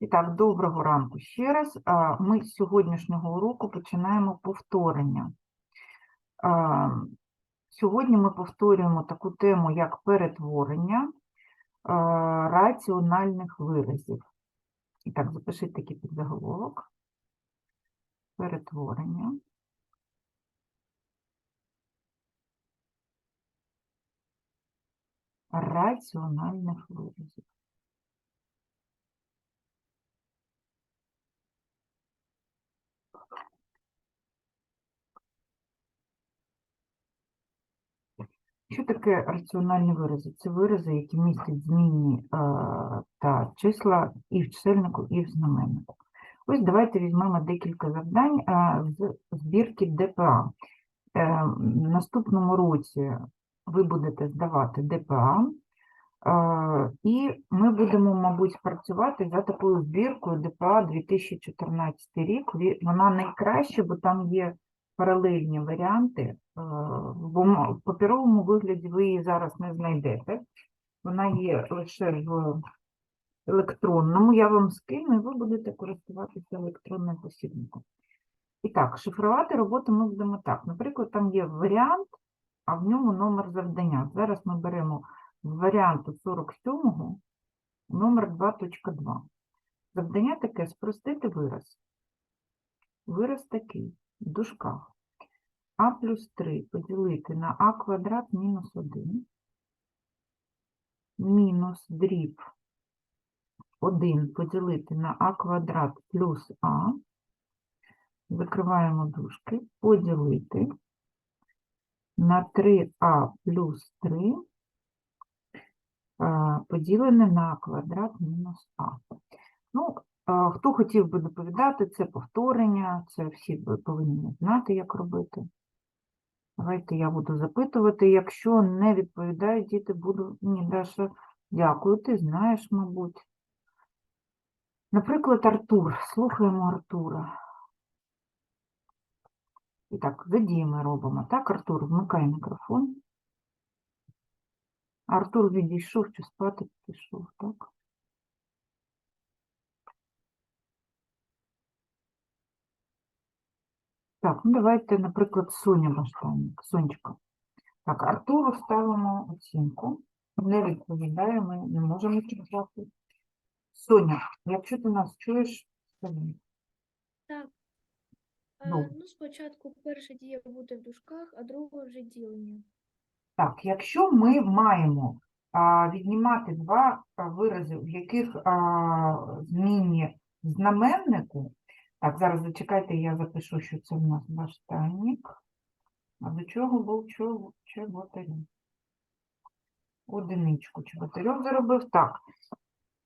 І так, доброго ранку ще раз. Ми з сьогоднішнього уроку починаємо повторення. Сьогодні ми повторюємо таку тему, як перетворення раціональних виразів. І так, запишіть такий підзаголовок. Перетворення. Раціональних виразів. Що таке раціональні вирази? Це вирази, які містять змінні е, та числа і в чисельнику, і в знаменнику. Ось давайте візьмемо декілька завдань е, з збірки ДПА. Е, в наступному році ви будете здавати ДПА, і ми будемо, мабуть, працювати за такою збіркою ДПА 2014 рік. Вона найкраща, бо там є паралельні варіанти, е, бо в паперовому вигляді ви її зараз не знайдете. Вона є лише в електронному. Я вам скину, і ви будете користуватися електронним посібником. І так, шифрувати роботу ми будемо так. Наприклад, там є варіант, а в ньому номер завдання. Зараз ми беремо з варіанту 47 номер 2.2. Завдання таке спростити вираз. Вираз такий в дужках. А плюс 3 поділити на а квадрат мінус 1 мінус дріб 1 поділити на а квадрат плюс а. Закриваємо дужки, поділити на 3а плюс 3 поділене на квадрат мінус а. Ну, хто хотів би доповідати, це повторення, це всі повинні знати, як робити. Давайте я буду запитувати. Якщо не відповідають діти, буду. Ні, Даша, дякую, ти знаєш, мабуть. Наприклад, Артур. Слухаємо Артура. І так, задії ми робимо. Так, Артур, вмикай мікрофон. Артур відійшов чи спати пішов, так? Так, ну давайте, наприклад, Соня Баштанник. Сонечко. Так, Артуру ставимо оцінку. Не відповідає, ми не можемо читати. Соня, якщо ти нас чуєш, скажи. Так. Ну. Ну, спочатку перша дія буде в дужках, а друга вже ділення. Так, якщо ми маємо а, віднімати два а, вирази, в яких а, змінні знаменнику, так, зараз зачекайте, я запишу, що це в нас баштанник. А до чого був чеботарів? Одиничку чеботарьов заробив. Так.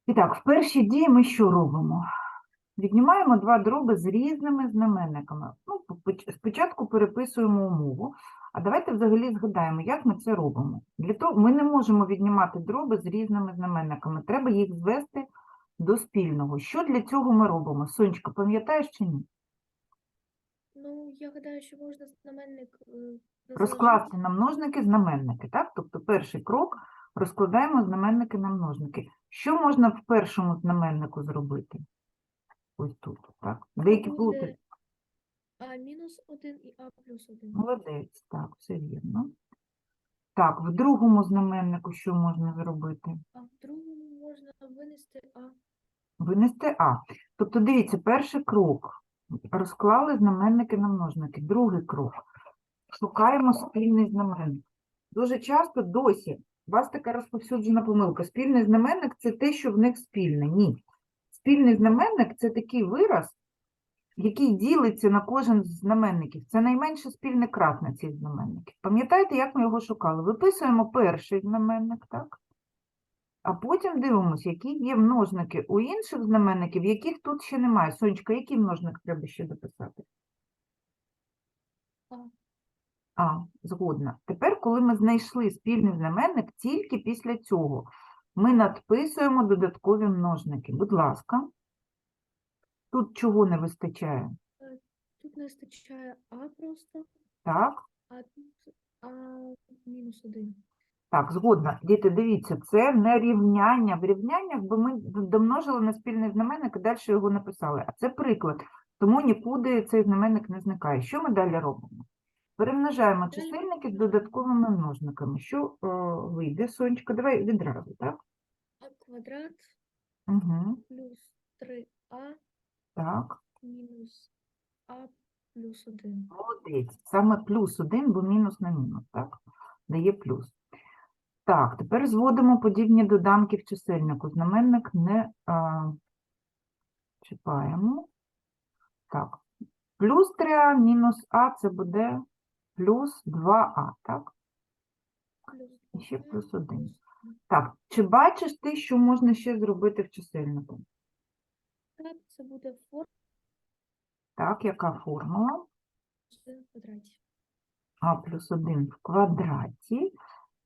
І так, в першій дії ми що робимо? Віднімаємо два дроби з різними знаменниками. Ну, спочатку переписуємо умову, а давайте взагалі згадаємо, як ми це робимо. Для того ми не можемо віднімати дроби з різними знаменниками. Треба їх звести до спільного. Що для цього ми робимо? Сонечка, пам'ятаєш чи ні? Ну, я гадаю, що можна знаменник е. Розкласти на множники знаменники, так? Тобто перший крок розкладаємо знаменники на множники. Що можна в першому знаменнику зробити? Ось тут, так? Деякі плути. А мінус 1 і А плюс 1. Молодець, так, все вірно. Так, в другому знаменнику що можна зробити? А в другому можна винести А. Винести А. Тобто, дивіться, перший крок. Розклали знаменники на множники. Другий крок. Шукаємо спільний знаменник. Дуже часто досі у вас така розповсюджена помилка. Спільний знаменник це те, що в них спільне. Ні. Спільний знаменник це такий вираз, який ділиться на кожен з знаменників. Це найменше спільне кратне цих знаменників. Пам'ятаєте, як ми його шукали? Виписуємо перший знаменник, так? А потім дивимося, які є множники у інших знаменників, яких тут ще немає. Сонечка, який множник треба ще дописати? А. А, згодна. Тепер, коли ми знайшли спільний знаменник, тільки після цього ми надписуємо додаткові множники. Будь ласка. Тут чого не вистачає? Тут не вистачає А просто, Так, а тут А мінус 1. Так, згодна. Діти, дивіться, це не рівняння. В рівняннях би ми домножили на спільний знаменник і далі його написали. А це приклад. Тому нікуди цей знаменник не зникає. Що ми далі робимо? Перемножаємо чисельники з додатковими множниками. Що е, вийде, Сонечка? Давай відразу, так? А квадрат Угу, плюс 3а так. мінус а плюс 1. Молодець. Саме плюс один, бо мінус на мінус, так? Дає плюс. Так, тепер зводимо подібні доданки в чисельнику. Знаменник не а, чіпаємо. Так. Плюс 3а мінус а це буде плюс 2а, так? І ще плюс 1. Так, чи бачиш ти, що можна ще зробити в чисельнику? Так, це буде форма Так, яка формула? в квадраті. а плюс 1 в квадраті,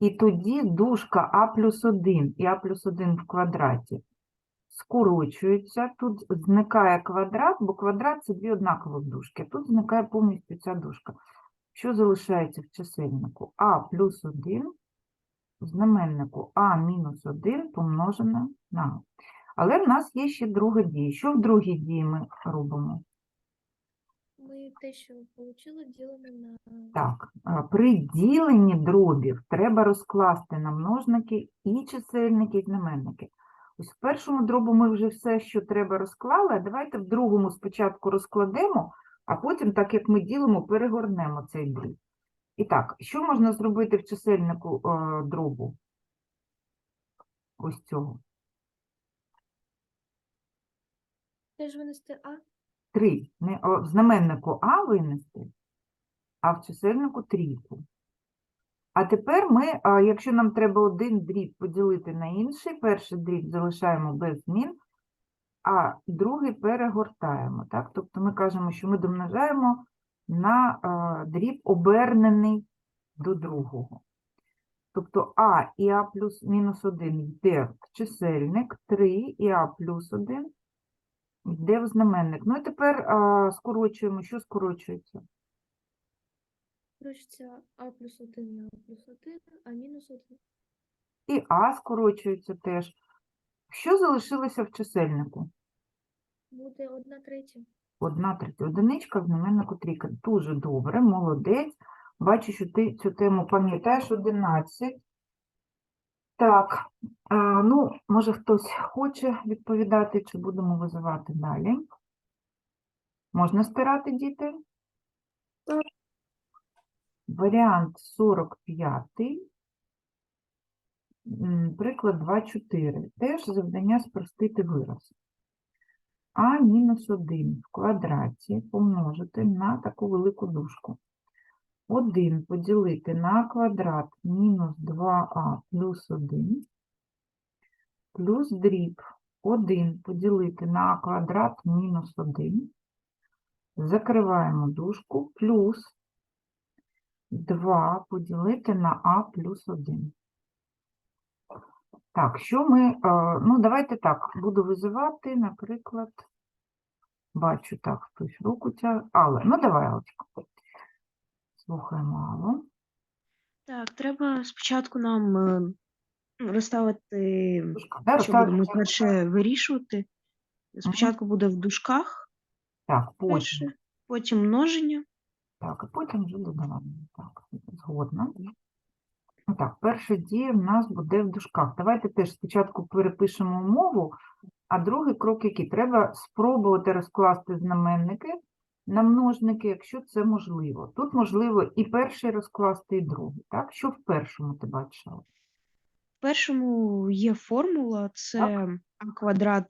і тоді дужка а плюс 1 і а плюс 1 в квадраті скорочуються. Тут зникає квадрат, бо квадрат це дві однакові дужки. Тут зникає повністю ця дужка. Що залишається в чисельнику? а плюс 1 в знаменнику а мінус 1 помножене на а. Але в нас є ще друга дія. Що в другій дії ми робимо? Те, що отримали, ділимо на Так, при діленні дробів треба розкласти на множники і чисельники, і знаменники. Ось в першому дробу ми вже все, що треба, розклали, а давайте в другому спочатку розкладемо, а потім, так як ми ділимо, перегорнемо цей дріб. І так, що можна зробити в чисельнику е, дробу? Ось цього. теж винести а. 3. Не, о, в знаменнику А винести, а в чисельнику трійку. А тепер ми, а, якщо нам треба один дріб поділити на інший, перший дріб залишаємо без змін, а другий перегортаємо. Так? Тобто ми кажемо, що ми домножаємо на а, дріб обернений до другого. Тобто А і А плюс мінус 1 йде в чисельник, 3 і А плюс 1 йде в знаменник. Ну і тепер а, скорочуємо. Що скорочується? Коротше, а плюс 1 на а плюс 1, а мінус 1. І А скорочується теж. Що залишилося в чисельнику? Буде 1 третя. Одна третя одиничка, в знаменнику трійка. Дуже добре, молодець. Бачу, що ти цю тему пам'ятаєш 11. Так, а, ну, може хтось хоче відповідати, чи будемо визивати далі. Можна стирати, діти? Так. Варіант 45. Приклад 2,4. Теж завдання спростити вираз. А мінус 1 в квадраті помножити на таку велику дужку. 1 поділити на квадрат мінус 2а плюс 1 плюс дріб 1 поділити на квадрат мінус 1. Закриваємо дужку плюс 2 поділити на а плюс 1. Так, що ми, е, ну давайте так, буду визивати, наприклад, бачу так, хтось руку тягне, але, ну давай, Алочка. Слухаємо Аллу. Так, треба спочатку нам е, розставити, Дужка, да, що будемо перше вирішувати. Спочатку буде в дужках, Так, потім, перше, потім множення. так, і потім вже додавання. Так, згодна. Ну Так, перша дія в нас буде в дужках. Давайте теж спочатку перепишемо умову, а другий крок який? Треба спробувати розкласти знаменники на множники, якщо це можливо. Тут можливо і перший розкласти, і другий. Так, що в першому ти бачила? В першому є формула, це а квадрат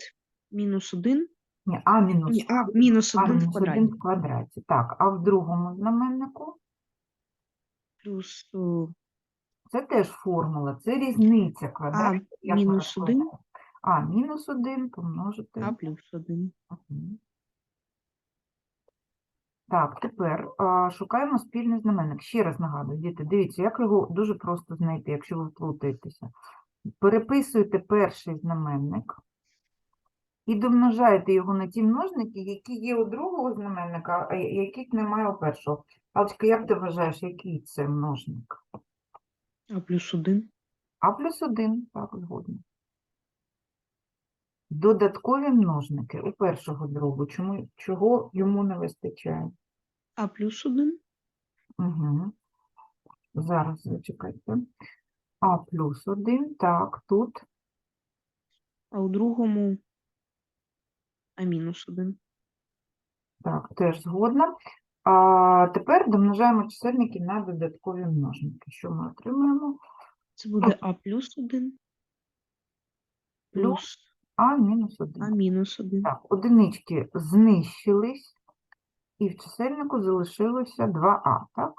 мінус 1, Ні, а мінус ні, а мінус а 1 в один квадраті, в квадраті. Так, а в другому знаменнику плюс це теж формула, це різниця квадратів. як мінус один. розкладаємо. А мінус 1 помножити. а плюс 1. Мгм. Так, тепер а, шукаємо спільний знаменник. Ще раз нагадую, діти, дивіться, як його дуже просто знайти, якщо ви плутаєтеся. Переписуєте перший знаменник і домножаєте його на ті множники, які є у другого знаменника, а яких немає у першого. Алочка, як ти вважаєш, який це множник? А плюс 1. А плюс 1, так, згодно. Додаткові множники у першого дробу. Чому, чого йому не вистачає? А плюс 1. Угу. Зараз зачекайте. А плюс 1, так, тут А у другому А мінус 1. Так, теж згодна. А тепер домножаємо чисельники на додаткові множники. Що ми отримуємо? Це буде А плюс 1. Плюс А мінус 1. А мінус 1. Так, одинички знищились, і в чисельнику залишилося 2а, так?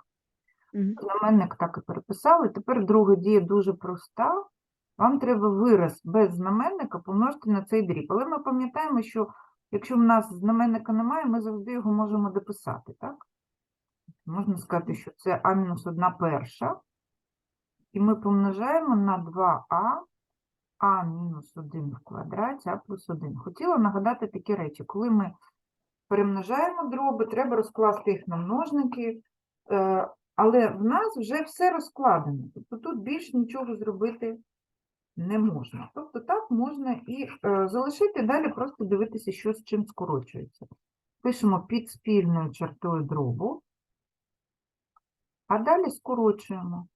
Мгм. Знаменник так і переписали. Тепер друга дія дуже проста. Вам треба вираз без знаменника помножити на цей дріб. Але ми пам'ятаємо, що якщо в нас знаменника немає, ми завжди його можемо дописати, так? Можна сказати, що це а мінус 1 перша. І ми помножаємо на 2а, а мінус 1 в квадраті, а плюс 1. Хотіла нагадати такі речі. Коли ми перемножаємо дроби, треба розкласти їх на множники, е, але в нас вже все розкладено. Тобто тут більш нічого зробити не можна. Тобто так можна і е, залишити, далі просто дивитися, що з чим скорочується. Пишемо під спільною чертою дробу, а далі скорочуємо.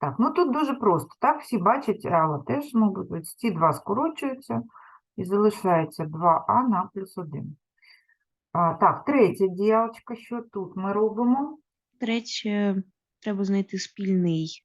Так, ну тут дуже просто. Так, всі бачать, але теж, мабуть, ось ці два скорочуються і залишається 2а на плюс 1. А, так, третя діялочка, що тут ми робимо? Третє, треба знайти спільний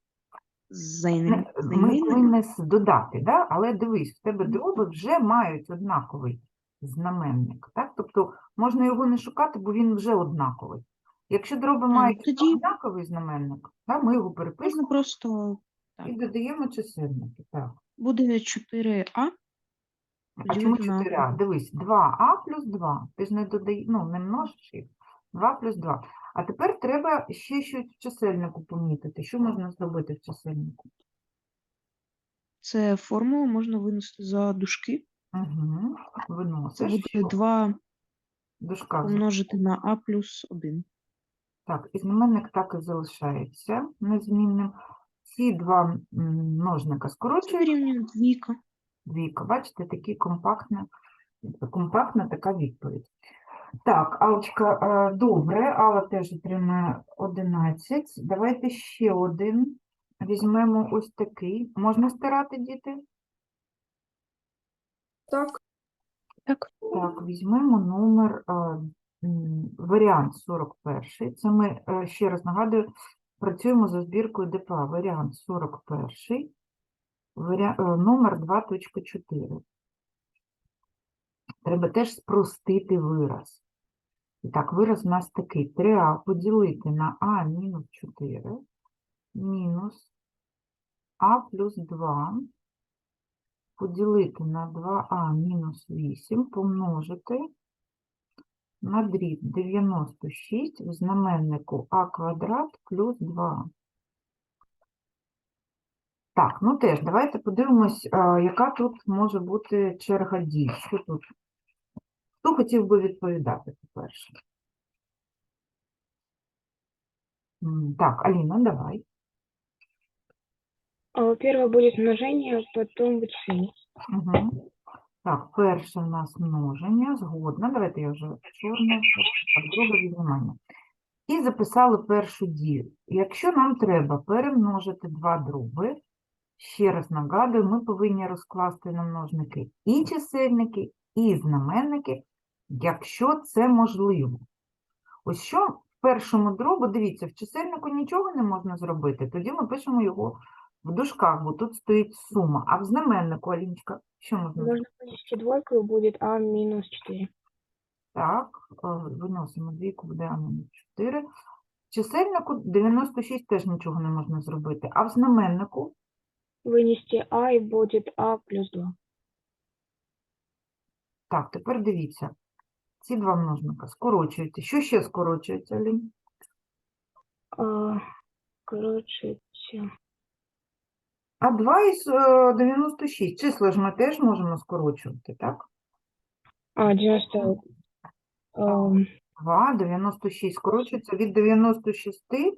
Не- займен- Ми займенник. повинні додати, да? але дивись, в тебе дроби вже мають однаковий знаменник. Так? Тобто можна його не шукати, бо він вже однаковий. Якщо дроби мають тоді- однаковий знаменник, да, ми його Можна перепишемо просто і додаємо чисельники. Так. буде 4а. А чому Поділити на 4а? Дивись, 2а плюс 2. Ти ж не додай, ну, не множиш їх. 2 плюс 2. А тепер треба ще щось в чисельнику помітити. Що можна зробити в чисельнику? Це формула можна винести за дужки. Угу. Це Виносиш. буде що? 2 В дужках помножити на а плюс 1. Так, і знаменник так і залишається незмінним. Ці два Це скорочують двійка. двійка. Бачите, такі компактна, компактна така відповідь. Так, Алочка, е, добре, Алла теж отримає 11. Давайте ще один. Візьмемо ось такий. Можна стирати, діти? Так. Так. Так, візьмемо номер, е, варіант 41. Це ми, е, ще раз нагадую, працюємо за збіркою ДПА. Варіант 41, варіа... е, номер 2.4. Треба теж спростити вираз. І так, вираз у нас такий. 3а поділити на а мінус 4 мінус а плюс 2 поділити на 2а мінус 8 помножити на дріб 96 в знаменнику а квадрат плюс 2. Так, ну теж, давайте подивимось, яка тут може бути черга дій. Що тут? Хто хотів би відповідати, по-перше? Так, Аліна, давай. Первое будет множение, потом вычисление. Угу. Так, перше у нас множення, згодна. Давайте я вже чорне, друге віднімання. І записали першу дію. Якщо нам треба перемножити два дроби, ще раз нагадую, ми повинні розкласти на множники і чисельники, і знаменники, якщо це можливо. Ось що в першому дробу, дивіться, в чисельнику нічого не можна зробити, тоді ми пишемо його в дужках, бо тут стоїть сума. А в знаменнику, Аліночка, що можна зробити? Можно вынести двойку, и будет а минус 4. Так, е, виносимо двійку, буде А мінус 4. В чисельнику 96 теж нічого не можна зробити. А в знаменнику Вынести а, и будет а плюс 2. Так, тепер дивіться. Ці два множника скорочуються. Що ще скорочується, Алін? А, короче, всё. А 2 із е, 96. Числа ж ми теж можемо скорочувати, так? А, 90. эм, 2, 96 скорочується від 96, е,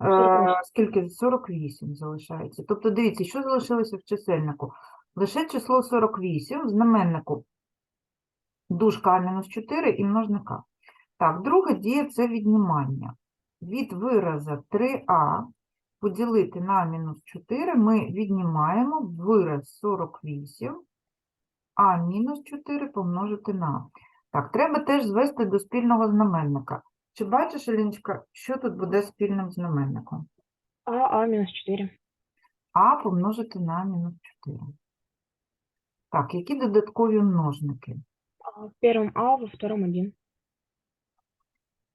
48. скільки? 48 залишається. Тобто, дивіться, що залишилося в чисельнику? Лише число 48 в знаменнику дужка А мінус 4 і множника. Так, друга дія – це віднімання. Від вираза 3а поділити на мінус 4 ми віднімаємо вираз 48, а мінус 4 помножити на. Так, треба теж звести до спільного знаменника. Чи бачиш, Аліночка, що тут буде спільним знаменником? А, А минус 4. А помножити на мінус 4. Так, які додаткові множники? В первом А, во втором 1.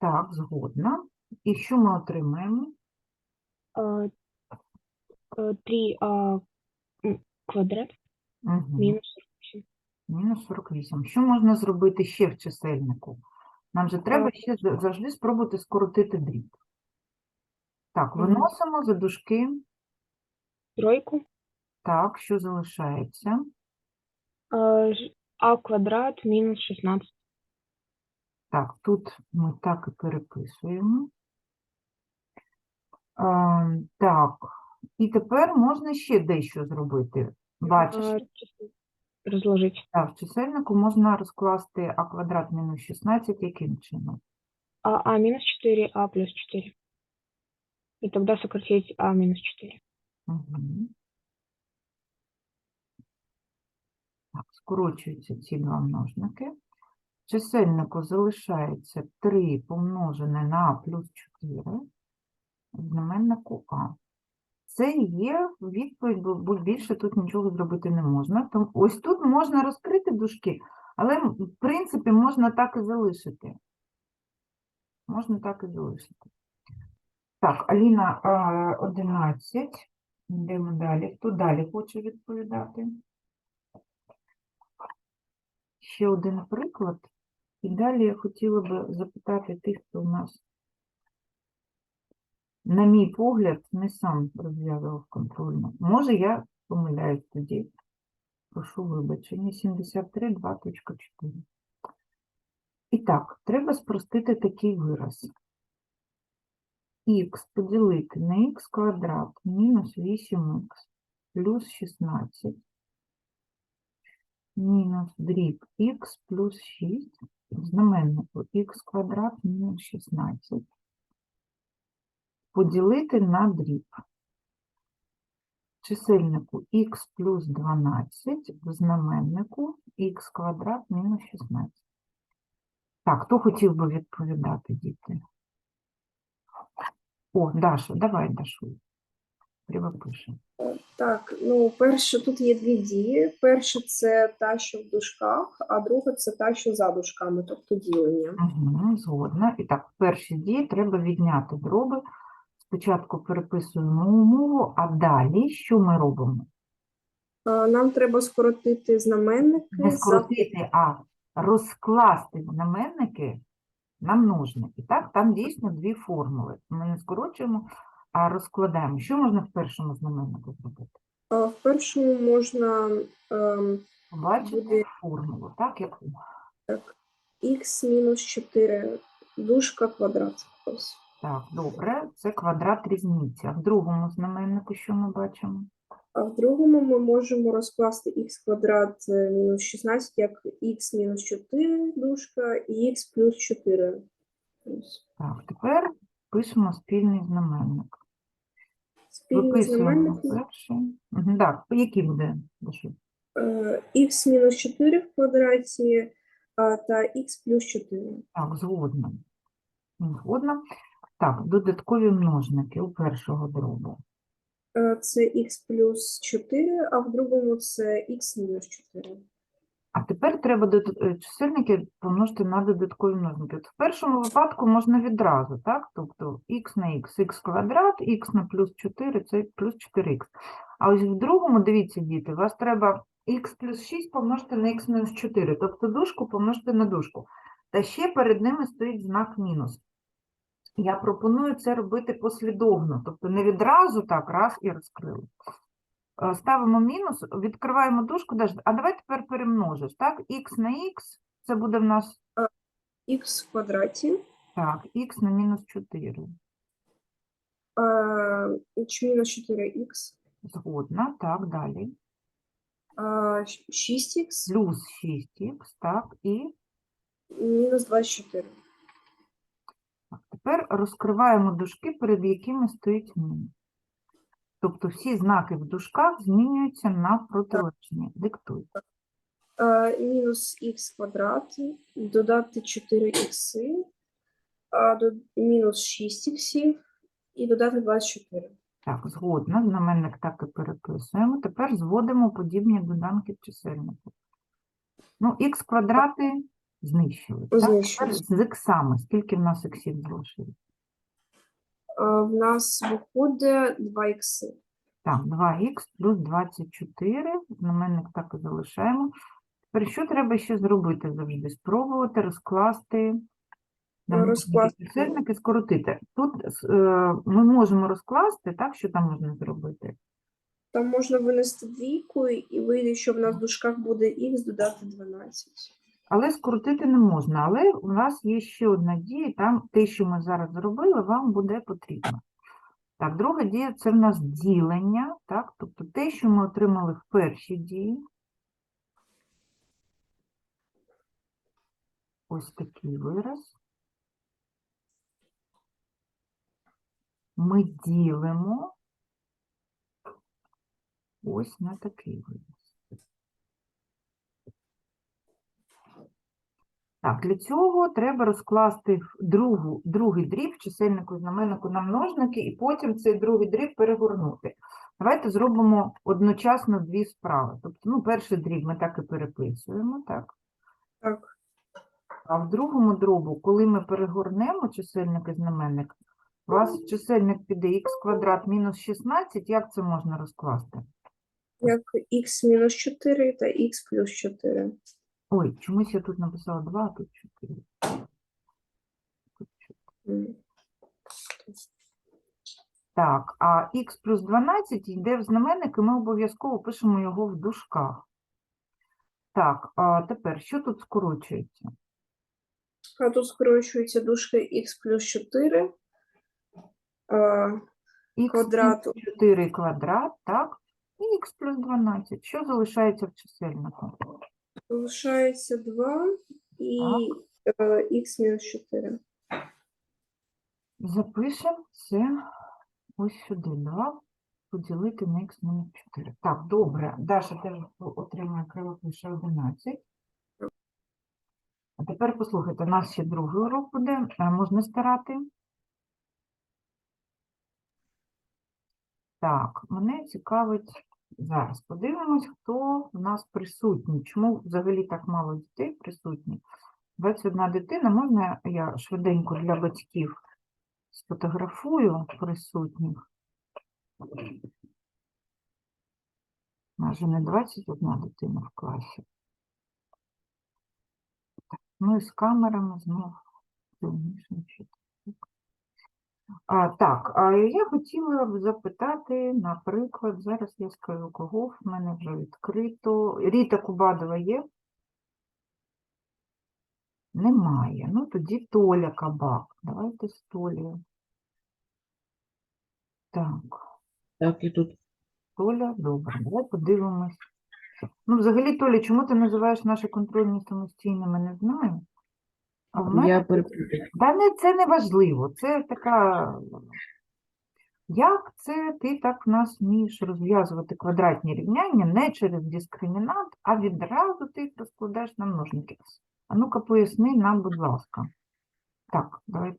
Так, згодна. І що ми отримаємо? 3А квадрат Угу. минус 48. Мінус 48. Що можна зробити ще в чисельнику? Нам же треба ще за- завжди спробувати скоротити дріб. Так, Мгм. виносимо за дужки. Тройку. Так, що залишається? А, ж- А квадрат минус 16. Так, тут ми так і переписуємо. А, так, і тепер можна ще дещо зробити. Бачиш, А, чисто Разложить. так, в чисельнику можна розкласти а квадрат мінус 16 яким чином? А, А минус 4, А плюс 4. И тогда сократить А минус 4. Угу. Так, скорочуються ці два множники. В чисельнику залишається 3 помножене на А плюс 4 в знаменнику А. Це є відповідь, бо більше тут нічого зробити не можна. Тому ось тут можна розкрити дужки, але в принципі можна так і залишити. Можна так і залишити. Так, Аліна, 11. Йдемо далі. Хто далі хоче відповідати? Ще один приклад. І далі я хотіла би запитати тих, хто у нас, на мій погляд, не сам розв'язував контрольну. Може, я помиляюсь тоді. Прошу вибачення. 73, 2.4. І так, треба спростити такий вираз. х поділити на х квадрат мінус 8х плюс 16 мінус дріб х плюс 6 знаменнику х квадрат мінус 16 поділити на дріб в чисельнику х плюс 12 в знаменнику х квадрат мінус 16. Так, хто хотів би відповідати, діти? О, Даша, давай, Дашу. Привопишемо. Так, ну перше, тут є дві дії. Перша це та, що в дужках, а друга це та, що за дужками, тобто ділення. Угу, згодна. І так, в першій дії треба відняти дроби. Спочатку переписуємо умову, а далі що ми робимо? Нам треба скоротити знаменники Не скоротити, а розкласти знаменники на множники. Так, там дійсно дві формули. Ми не скорочуємо, а розкладаємо. Що можна в першому знаменнику зробити? в першому можна ем, Побачити Буде- формулу, так, яку? так, х мінус 4 дужка квадрат. Ось. Так, добре, це квадрат різниці. А в другому знаменнику що ми бачимо? А в другому ми можемо розкласти х квадрат е, мінус 16 як х мінус 4 дужка і х плюс 4. Так, тепер пишемо спільний знаменник. Спільний знаменник перший. Мгм, Так, який буде? Даша? х мінус 4 в квадраті та х плюс 4. Так, згодна. Згодна. Так, додаткові множники у першого дробу. Е, Це х плюс 4, а в другому це х мінус 4. А тепер треба дод- е, чисельники помножити на додаткові множники. От в першому випадку можна відразу, так? Тобто х на х, х квадрат, х на плюс 4 це плюс 4х. А ось в другому, дивіться, діти, у вас треба х плюс 6 помножити на х мінус 4, тобто дужку помножити на дужку. Та ще перед ними стоїть знак мінус. Я пропоную це робити послідовно, тобто не відразу так, раз і розкрили. Е, Ставимо мінус, відкриваємо дужку, а давай тепер перемножиш, так? х на х, це буде в нас х в квадраті, Так, х на мінус 4. е, ч мінус 4х, Згодна, так, далі. е, 6х, Плюс 6х, так, і мінус 24. Тепер розкриваємо дужки, перед якими стоїть мінус. Тобто всі знаки в дужках змінюються на протилежні. Диктуй. Е, мінус х квадрат, додати 4х, а мінус 6х і додати 24. Так, згодна, знаменник так і переписуємо. Тепер зводимо подібні доданки в чисельнику. Ну, х квадрати знищили. Так? Знищили. з іксами. Скільки в нас іксів залишилось? Е, в нас виходить 2х. Так, 2х плюс 24, знаменник так і залишаємо. Тепер що треба ще зробити завжди? Спробувати розкласти розкласти. чисельники, скоротити. Тут е, ми можемо розкласти, так, що там можна зробити? Там можна винести двійку і вийде, що в нас в дужках буде х додати 12. Але скоротити не можна. Але у нас є ще одна дія, там те, що ми зараз зробили, вам буде потрібно. Так, друга дія це в нас ділення, так? Тобто те, що ми отримали в першій дії. Ось такий вираз. Ми ділимо ось на такий вираз. Так, для цього треба розкласти другу, другий дріб чисельнику знаменнику на множники, і потім цей другий дріб перегорнути. Давайте зробимо одночасно дві справи. Тобто, ну, перший дріб ми так і переписуємо, так? Так, А в другому дробу, коли ми перегорнемо чисельник і знаменник, у вас чисельник піде х квадрат мінус 16, як це можна розкласти? як х мінус 4 та х плюс 4. Ой, чомусь я тут написала 2, а тут 4. Тут 4. Так, а х плюс 12 йде в знаменник, і ми обов'язково пишемо його в дужках. Так, а тепер, що тут скорочується? А тут скорочується дужка х плюс 4. А, Х Квадрату. плюс 4 квадрат, так? І х плюс 12. Що залишається в чисельнику? Залишається 2 і е, х мінус 4. Запишемо це ось сюди. 2 поділити на х мінус 4. Так, добре. Даша теж отримує кривопише 11. А тепер послухайте, у нас ще другий урок буде. Е, Можна старати. Так, мене цікавить зараз. Подивимось, хто в нас присутній. Чому взагалі так мало дітей присутні? 21 дитина. Можна я швиденько для батьків сфотографую присутніх? Майже не 21 дитина в класі. Ну і з камерами знов сильніше чути. А, так, а я хотіла б запитати, наприклад, зараз я скажу, кого в мене вже відкрито. Ріта Кубадова є? Немає. Ну, тоді Толя Кабак. Давайте з Толею. Так. Так, і тут. Толя, добре, давай подивимось. Ну, взагалі, Толя, чому ти називаєш наші контрольні самостійними, не знаю. А в мене Я тут- Та не, це не важливо, це така. Як це ти так в нас вмієш розв'язувати квадратні рівняння не через дискримінант, а відразу ти їх розкладаєш на множники. А ну-ка поясни нам, будь ласка. Так, давайте